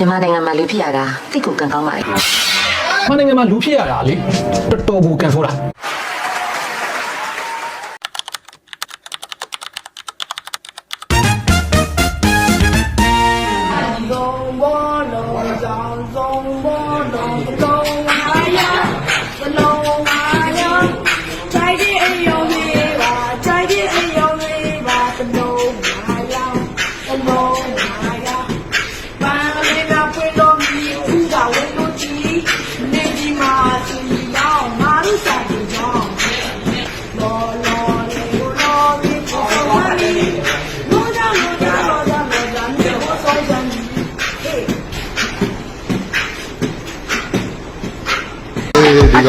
မြန်မာနိုင်ငံမှာလူဖြစ်ရတာတိတ်ကိုကံကောင်းပါလေ ။မနိုင်ငံမှာလူဖြစ်ရတာလေတော်တော်ကိုကန်ဆိုးတာ 龙波龙江龙波龙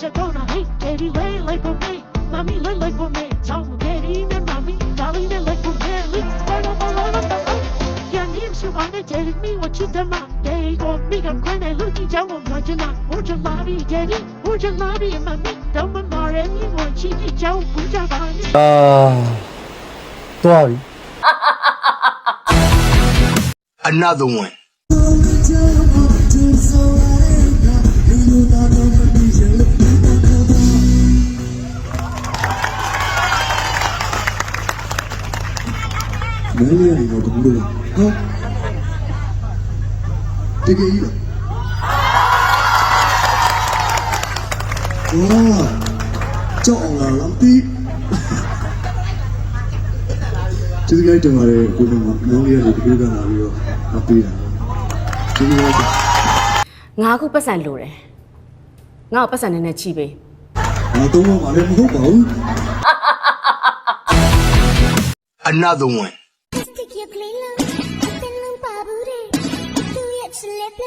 Roger Tona, hey, Katie Lay, like for me, Mami Lay, like for me, Tom Katie, and Mami, Dolly, they like for me, Lick's part of a lot of the Your name's you wanna tell me what you demand, they go, me, I'm gonna look at you, I'm not your not, or your lobby, Katie, or your lobby, Mami, don't remember anyone, she did you, put your body. Ah, sorry. Another one. မင်းလေးကနေတော့ဘူးလို့ဟာတကယ်ကြီးလားဝါကြောက်အောင်လားလမ်းတီးကျေးဇူးလိုက်တင်ပါတယ်ကိုလုံးကမင်းလေးကနေတကယ်ကလာပြီးတော့အပေးတာကျေးဇူးလိုက်တယ်ငါအခုပတ်စံလိုတယ်ငါ့ကိုပတ်စံနဲ့နဲ့ချိပေးငါတော့မလည်းမဟုတ်ပါဘူး Another one.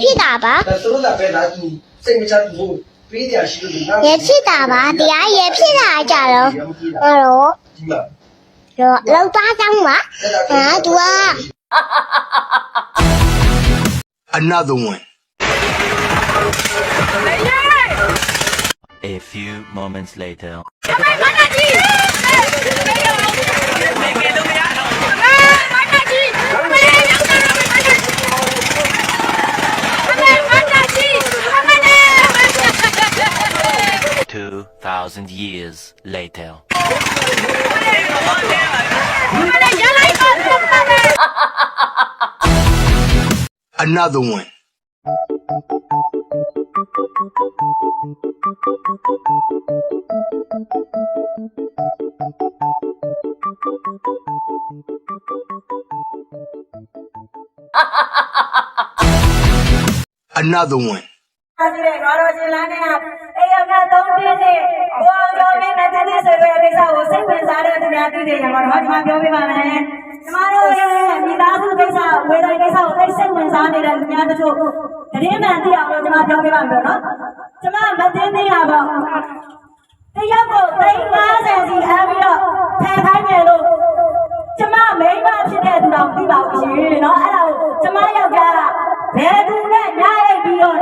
ဖြစ်တာပါဒါသူတို့ကပဲဒါသူစိတ်မချသူတို့ပေးတရားရှိလို့ဒီနောက်ရေဖြစ်တာပါတရားရေဖြစ်တာကြတော့ဟိုတော့ဒီမှာတော့လောက်သားကြောင်းပါဟာသူက Another one. A few moments later. Two thousand years later. Another one. Another one. ကသုံးတင်းနဲ့ကိုအောင်ကျော်မင်းနဲ့တဲ့ဆွေတွေကိစ္စကိုစိတ်ဝင်စားတဲ့သူများသိနေကြပါတော့ဒီမှာပြောပြပါမယ်ကျမတို့ရဲ့မိသားစုကိစ္စဝေဒနာကိစ္စကိုသိစိတ်ဝင်စားနေတဲ့လူများတို့တရင်မှန်သိအောင်ကျွန်မပြောပြပါမယ်နော်ကျမမသိသိရပါဘူးတယောက်ကို350စီအားပြီးတော့ဖန်ခိုင်းမယ်လို့ကျမမိန်းမဖြစ်တဲ့သူတော်သိပါဘူးရှင်နော်အဲ့ဒါကိုကျမယောက်ျားကဘယ်သူနဲ့ညှိုက်ပြီးတော့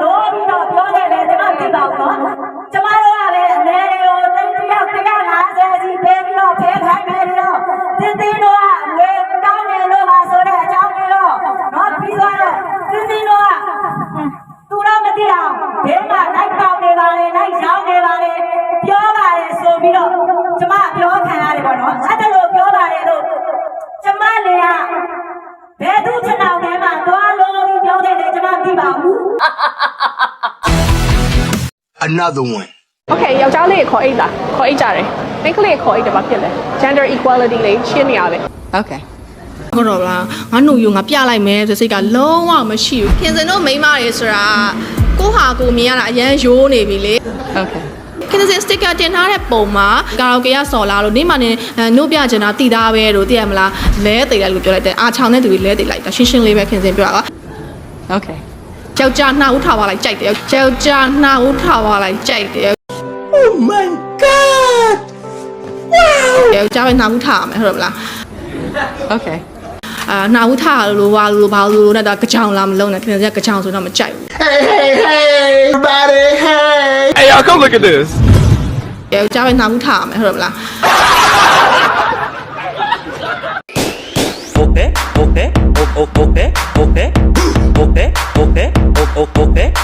Another one. Okay ယောက်ျားလေးခေါ်အိတ်တာခေါ်အိတ်ကြတယ်မိန်းကလေးခေါ်အိတ်တယ်ဘာဖြစ်လဲ gender equality လေးရှင်းနေရပဲ Okay ဟုတ်တော့လားငါနှုတ်ယူငါပြလိုက်မယ်ဆိုစိတ်ကလုံးဝမရှိဘူးခင်စင်တို့မိန်းမတွေဆိုတာကိုဟာကိုမြင်ရတာအရန်ရိုးနေပြီလေ Okay ခင်စင်စတစ်ကာတင်ထားတဲ့ပုံမှာကာရာโอကေကစော်လာလို့နေမှနေနှုတ်ပြချင်တာတည်သားပဲလို့သိရမလားလဲသိတယ်လို့ပြောလိုက်တယ်အာချောင်းတဲ့သူတွေလဲသိလိုက်တာရှင်းရှင်းလေးပဲခင်စင်ပြောတာ Okay ယောက်ျားနှာဦးထားပါလိုက်ကြိုက်တယ်ယောက်ျားနှာဦးထားပါလိုက်ကြိုက်တယ် Oh my god ယောက်ျားပဲနှာဦးထားရမယ်ဟုတ်တယ်မလား Okay အာနှာဦးထားလို့ဘာလို့ဘာလို့နဲ့တော့ကြောင်လာမလုံးနဲ့ခင်ဗျာကြောင်ဆိုတော့မကြိုက်ဘူး Hey hey hey everybody hey Hey y'all come look at this ယောက်ျားပဲနှာဦးထားရမယ်ဟုတ်တယ်မလား Okay okay okay okay okay okay.